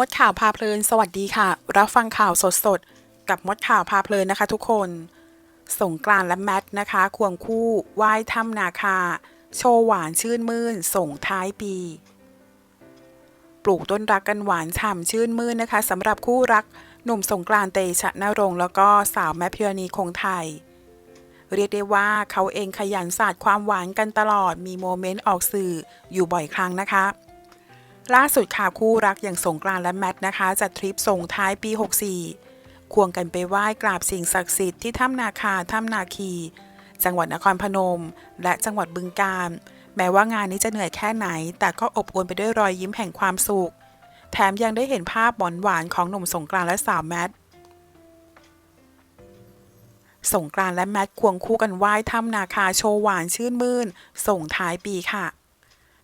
มดข่าวพาเพลิน สวัสดีค่ะ รับฟังข่าวสดๆ กับมดข่าวพาเพลินนะคะทุกคน สงกรานและแมทนะคะ ควงคู่ไหว้ถ้ำนาคา โชว์หวานชื่นมื่น ส่งท้ายปี ปลูกต้นรักกันหวานฉ่ำชื่นมื่นนะคะสำหรับคู่รักหนุ่มสงกรานเตชะนรงค์แล้วก็สาวแมทพิรณีคงไทย เรียกได้ว่าเขาเองขยันสาดความหวานกันตลอดมีโมเมนต์ออกสื่ออยู่บ่อยครั้งนะคะ ล่าสุดค่ะคู่รักอย่างสงกรานต์และแมทนะคะจัดทริปส่งท้ายปี 64 ควงกันไปไหว้กราบสิ่งศักดิ์สิทธิ์ที่ถ้ำนาคาถ้ำนาคี จังหวัดนครพนม และจังหวัดบึงกาฬแม้ว่างานนี้จะเหนื่อยแค่ไหน แต่ก็อบอวลไปด้วยรอยยิ้มแห่งความสุข แถมยังได้เห็นภาพหวานหวานๆของหนุ่มสงกรานต์และสาวแมทสงกรานต์และแมทควงคู่กันไหว้ถ้ำนาคาโชว์หวานชื่นมื่น ส่งท้ายปีค่ะ